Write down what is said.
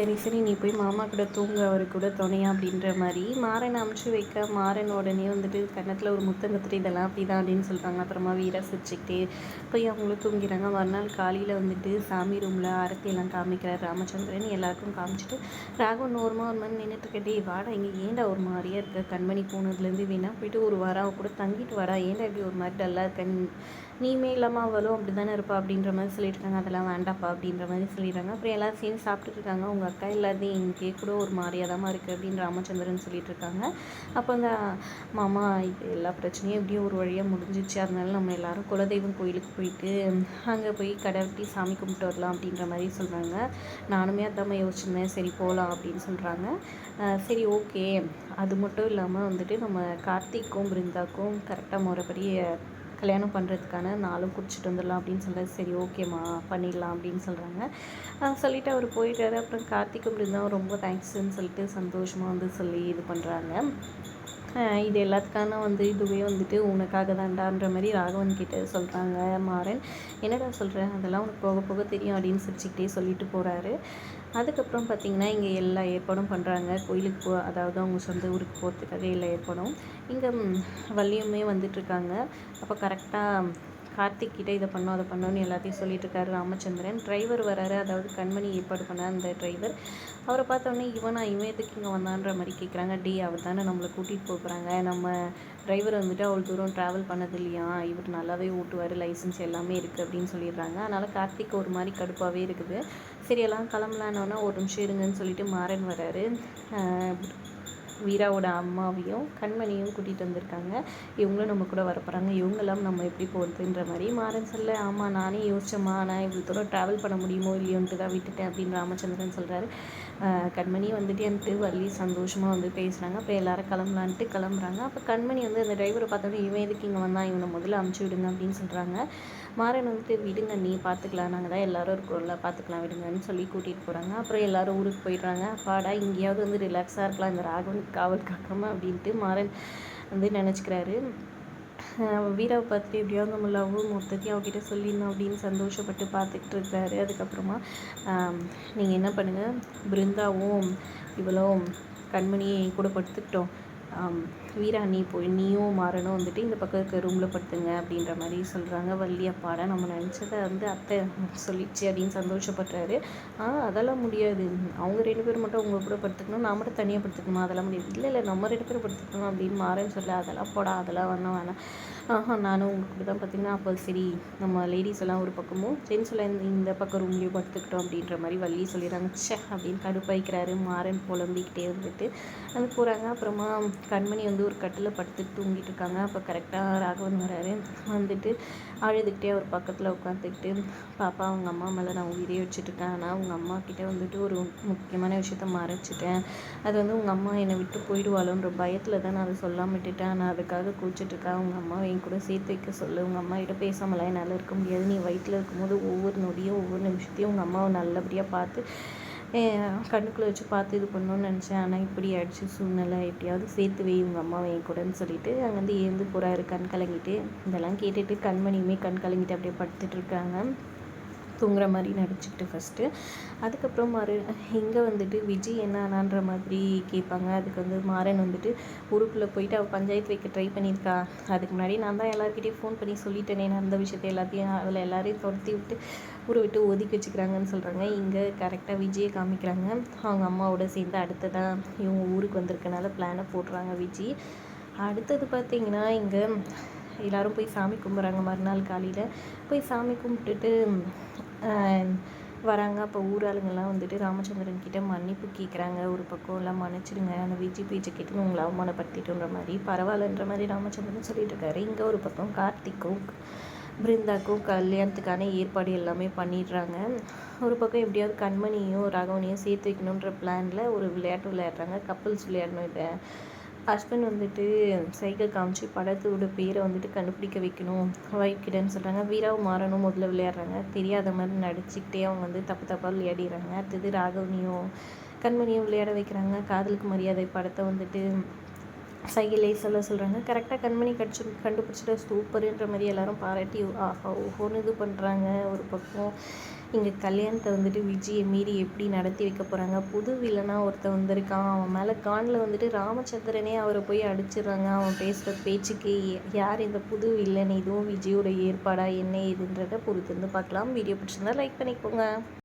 சரி சரி நீ போய் மாமா கூட தூங்க அவர் கூட துணையா அப்படின்ற மாதிரி மாறன் அமுச்சு வைக்க மாறன் உடனே வந்துட்டு கன்னத்தில் ஒரு முத்தம் கத்துட்டு இதெல்லாம் அப்படி தான் அப்படின்னு சொல்கிறாங்க அப்புறமா வீரா சிரிச்சுக்கிட்டே போய் அவங்களும் தூங்கிறாங்க. மறுநாள் காலையில் வந்துட்டு சாமி ரூமில் ஆரத்தியெல்லாம் காமிக்கிறார் ராமச்சந்திரன். எல்லாருக்கும் காமிச்சிட்டு ராகவன் ஓரமாக ஒரு மாதிரி நின்றுட்டு இருக்கே. வாடா இங்கே ஏன்டா ஒரு மாதிரியாக இருக்க? கண்மணி போனதுலேருந்து வேணா போயிட்டு ஒரு வாரம் கூட தங்கிட்டு வாடா. ஏண்டா இப்படி ஒரு மாதிரி டல்லாக இருக்கன் நீமே இல்லாமல் அவளும் அப்படி தானே இருப்பா? அப்படின்ற மாதிரி சொல்லிட்டு இருக்காங்க. அதெல்லாம் வேண்டாப்பா அப்படின்ற மாதிரி சொல்லிடுறாங்க. அப்புறம் எல்லாரும் சேர்ந்து சாப்பிட்டுட்டு இருக்காங்க. உங்கள் அக்கா எல்லாத்தையும் இங்கே கூட ஒரு மாதிரியாக இருக்குது அப்படின்னு ராமச்சந்திரன் சொல்லிட்டு இருக்காங்க அப்போ அந்த மாமா இது எல்லா பிரச்சனையும் எப்படியும் ஒரு வழியாக முடிஞ்சிச்சு அதனால நம்ம எல்லாரும் குலதெய்வம் கோயிலுக்கு போயிட்டு அங்கே போய் கடை வெட்டி சாமி கும்பிட்டு வரலாம் அப்படின்ற மாதிரி சொல்கிறாங்க நானுமே அதாம்மா யோசிச்சிருந்தேன். சரி போகலாம் அப்படின்னு சொல்கிறாங்க சரி ஓகே. அது மட்டும் இல்லாமல் வந்துட்டு நம்ம கார்த்திக்கும் பிருந்தாக்கும் கரெக்டாக முறைப்படி கல்யாணம் பண்ணுறதுக்கான நாளும் குடிச்சிட்டு வந்துடலாம் அப்படின்னு சொல்கிறது சரி ஓகேம்மா பண்ணிடலாம் அப்படின்னு சொல்கிறாங்க சொல்லிவிட்டு அவர் போயிட்டாரு அப்புறம் கார்த்திக் பிருந்தாவும் ரொம்ப தேங்க்ஸ்ன்னு சொல்லிட்டு சந்தோஷமாக வந்து சொல்லி இது பண்ணுறாங்க இது எல்லாத்துக்கான வந்து இதுவே வந்துட்டு உனக்காக தாண்டான்ற மாதிரி ராகவன் கிட்ட சொல்கிறாங்க மாறன் என்னடா சொல்கிறேன் அதெல்லாம் உனக்கு போக போக தெரியும் அப்படின்னு சிரிச்சுக்கிட்டே சொல்லிட்டு போகிறாரு அதுக்கப்புறம் பார்த்திங்கன்னா இங்கே எல்லா ஏற்பாடும் பண்ணுறாங்க கோயிலுக்கு போ அதாவது அவங்க சொந்த ஊருக்கு போகிறதுக்காக எல்லா ஏற்பாடும். இங்கே வள்ளியுமே வந்துட்டுருக்காங்க அப்போ கரெக்டாக கார்த்திக் கிட்டே இதை பண்ணோம் அதை பண்ணோன்னு எல்லாத்தையும் சொல்லிட்டு இருக்காரு ராமச்சந்திரன். டிரைவர் வராரு அதாவது கண்மணி ஏற்பாடு பண்ண அந்த டிரைவர் அவரை பார்த்தோன்னே இவனா இவன் எதுக்கு இங்கே வந்தான்ற மாதிரி கேட்குறாங்க டி அவர் தானே நம்மளை கூட்டிகிட்டு போகிறாங்க நம்ம டிரைவர் வந்துட்டு அவ்வளோ தூரம் ட்ராவல் பண்ணது இல்லையா? இவர் நல்லாவே ஓட்டுவார் லைசன்ஸ் எல்லாமே இருக்குது அப்படின்னு சொல்லிடுறாங்க. அதனால் கார்த்திக் ஒரு மாதிரி கடுப்பாகவே இருக்குது. சரி எல்லாம் கிளம்பலான்னொன்னா ஒரு நிமிஷம் இருங்கன்னு சொல்லிட்டு மாறன் வராரு. வீராவோட அம்மாவையும் கண்மணியும் கூட்டிகிட்டு வந்திருக்காங்க. இவங்களும் நம்ம கூட வரப்போகிறாங்க இவங்கெல்லாம் நம்ம எப்படி போகிறதுன்ற மாதிரி மாறன் சொல்ல ஆமாம் நானே யோசிச்சம்மா. நான் இவ்வளோ தூரம் ட்ராவல் பண்ண முடியுமோ இல்லையோன்ட்டு தான் விட்டுட்டேன் அப்படின்னு ராமச்சந்திரன் சொல்கிறாரு கண்மணி வந்துட்டு எனக்கு வள்ளி சந்தோஷமாக வந்து பேசுகிறாங்க அப்போ எல்லோரும் கிளம்பலான்ட்டு கிளம்புறாங்க. அப்போ கண்மணி வந்து அந்த டிரைவரை பார்த்தோன்னே இவன் எதுக்கு இங்கே வந்தான்? இவனை முதல்ல அமுச்சு விடுங்க அப்படின்னு சொல்கிறாங்க மாறன் வந்துட்டு விடுங்க நீ பார்த்துக்கலாம் நாங்கள் தான் எல்லோரும் இருக்கிறோம்ல பார்த்துக்கலாம் விடுங்கன்னு சொல்லி கூட்டிகிட்டு போகிறாங்க அப்புறம் எல்லோரும் ஊருக்கு போயிடுறாங்க. பாடா இங்கேயாவது வந்து ரிலாக்ஸாக இருக்கலாம். இந்த ராகவன் காவல் காக்காமல் அப்படின்ட்டு மாறன் வந்து நினச்சிக்கிறாரு. வீராவை பார்த்துட்டு எப்படியாவது நம்ம மொத்தத்தையும் அவகிட்ட சொல்லிடணும் அப்படின்னு சந்தோஷப்பட்டு பார்த்துக்கிட்டு இருக்காரு. அதுக்கப்புறமா நீங்கள் என்ன பண்ணுங்கள் பிருந்தாவும் இவ்வளோ கண்மணியை கூட படுத்துக்கிட்டோம் வீரா நீ போய் நீயும் மாறணும் வந்துட்டு இந்த பக்கம் இருக்க ரூமில் படுத்துங்க அப்படின்ற மாதிரி சொல்கிறாங்க வள்ளி அப்பாடா நம்ம நினச்சதை வந்து அத்தை சொல்லிச்சு அப்படின்னு சந்தோஷப்படுறாரு. ஆ அதெல்லாம் முடியாது. அவங்க ரெண்டு பேரும் மட்டும் உங்கள் கூட படுத்துக்கணும். நான் மட்டும் தனியாக படுத்துக்கணுமா? அதெல்லாம் முடியாது. இல்லை இல்லை நம்ம ரெண்டு பேரும் படுத்துக்கணும் அப்படின்னு மாறேன்னு சொல்ல அதெல்லாம் போடா அதெல்லாம் வேணாம் வேணாம். ஆஹா நானும் உங்களுக்கு கூட தான் பார்த்தீங்கன்னா அப்போ சரி நம்ம லேடிஸ் எல்லாம் ஒரு பக்கமும் ஜென்ஸ் எல்லாம் இந்த பக்கம் ரூம்லேயும் படுத்துக்கிட்டோம் அப்படின்ற மாதிரி வள்ளி சொல்லிடுறாங்க. சே அப்படின்னு கடுப்பாய்க்கிறாரு மாறன் புலம்பிக்கிட்டே வந்துட்டு அது போகிறாங்க அப்புறமா கண்மணி வந்து வந்து ஒரு கட்டில் படுத்துட்டு தூங்கிட்டு இருக்காங்க அப்போ கரெக்டாக ராகவன் வராரு. வந்துட்டு அழுதுகிட்டே அவர் பக்கத்தில் உட்காந்துக்கிட்டு பாப்பா அவங்க அம்மா மேலே நான் உயிரே வச்சுட்ருக்கேன் ஆனால் அவங்க அம்மா கிட்டே வந்துட்டு ஒரு முக்கியமான விஷயத்த மறைச்சிட்டேன். அது வந்து உங்கள் அம்மா என்னை விட்டு போயிடுவாளோன்ற பயத்தில் தான் நான் அதை சொல்லாமல் விட்டுட்டேன். நான் அதுக்காக கூச்சிட்ருக்கேன் அவங்க அம்மாவை என் கூட சேர்த்து வைக்க சொல்லு. உங்கள் அம்மா கிட்ட பேசாமலாம் என்னால் இருக்க முடியாது. நீ வயிற்றில் இருக்கும்போது ஒவ்வொரு நொடியும் ஒவ்வொரு நிமிஷத்தையும் உங்கள் அம்மாவை நல்லபடியாக பார்த்து கண்ணுக்குள்ளே வச்சு பார்த்து இது பண்ணணும்னு நினச்சேன். ஆனால் இப்படி ஆயிடுச்சு சூழ்நிலை. எப்படியாவது சேர்த்து வை உங்கள் அம்மாவை என் கூடன்னு சொல்லிட்டு அங்கேருந்து ஏந்து போகிறாரு கண் கலங்கிட்டு இதெல்லாம் கேட்டுட்டு கண்மணியுமே கண் கலங்கிட்டு அப்படியே படுத்துட்டு இருக்காங்க. தூங்குற மாதிரி நடிச்சுக்கிட்டு ஃபஸ்ட்டு அதுக்கப்புறம் மறு இங்கே வந்துட்டு விஜய் என்ன ஆனான்ற மாதிரி கேட்பாங்க. அதுக்கு வந்து மாறன் வந்துட்டு ஊருக்குள்ளே போயிட்டு அவள் பஞ்சாயத்து வைக்க ட்ரை பண்ணியிருக்கா. அதுக்கு முன்னாடி நான் தான் எல்லாருக்கிட்டையும் ஃபோன் பண்ணி சொல்லிட்டேனே. அந்த விஷயத்த எல்லாத்தையும் அதில் எல்லாரையும் துரத்தி விட்டு ஊரை விட்டு ஒதுக்கி வச்சுக்கிறாங்கன்னு சொல்கிறாங்க இங்கே கரெக்டாக விஜயை காமிக்கிறாங்க. அவங்க அம்மாவோட சேர்ந்து அடுத்ததான் இவங்க ஊருக்கு வந்திருக்கனால பிளானை போடுறாங்க விஜய் அடுத்தது பார்த்திங்கன்னா இங்கே எல்லோரும் போய் சாமி கும்பிட்றாங்க மறுநாள் காலையில். போய் சாமி கும்பிட்டுட்டு வராங்க. அப்போ ஊராளுங்கள்லாம் வந்துட்டு ராமச்சந்திரன் கிட்ட மன்னிப்பு கேட்குறாங்க ஒரு பக்கம் எல்லாம் மன்னிச்சிடுங்க. அந்த விஜி பேச்சை கேட்டு உங்களை அவமானப்படுத்திட்டுன்ற மாதிரி பரவாயில்லன்ற மாதிரி ராமச்சந்திரன் சொல்லிட்டு இருக்காரு. இங்கே ஒரு பக்கம் கார்த்திக்கும் பிருந்தாக்கும் கல்யாணத்துக்கான ஏற்பாடு எல்லாமே பண்ணிடுறாங்க. ஒரு பக்கம் எப்படியாவது கண்மணியும் ராகவனையும் சேர்த்து வைக்கணுன்ற பிளானில் ஒரு விளையாட்டு விளையாடுறாங்க. கப்பல்ஸ் விளையாடணும் இப்போ. ஹஸ்பண்ட் வந்துட்டு சைக்கிள் காமிச்சு படத்தோட பேரை வந்துட்டு கண்டுபிடிக்க வைக்கணும் ஒய்ஃப் சொல்கிறாங்க வீராவும் மாறனும் முதல்ல விளையாடுறாங்க. தெரியாத மாதிரி நடிச்சுக்கிட்டே அவங்க வந்து தப்பு தப்பாக விளையாடிடுறாங்க. அடுத்தது ராகவனியும் கண்மணியும் விளையாட வைக்கிறாங்க. காதலுக்கு மரியாதை படத்தை வந்துட்டு சைகிலே சொல்ல சொல்கிறாங்க கரெக்டாக கண்மணி கடிச்சு கண்டுபிடிச்சிட்டு சூப்பருன்ற மாதிரி எல்லாரும் பாராட்டி ஆஹா ஓஹோன்னு இது பண்ணுறாங்க ஒரு பக்கம் இங்கே கல்யாணத்தை வந்துட்டு விஜயை மீறி எப்படி நடத்தி வைக்க போகிறாங்க புது வில்லனாக ஒருத்தன் வந்திருக்கான். அவன் மேலே கானில் வந்துட்டு ராமச்சந்திரனே அவரை போய் அடிச்சிடுறாங்க. அவன் பேசுகிற பேச்சுக்கு யார் இந்த புது வில்லன் இதுவும் விஜயோட ஏற்பாடாக என்ன ஏதுன்றதை பொறுத்திருந்து பார்க்கலாம். வீடியோ பிடிச்சிருந்தா லைக் பண்ணிக்கோங்க.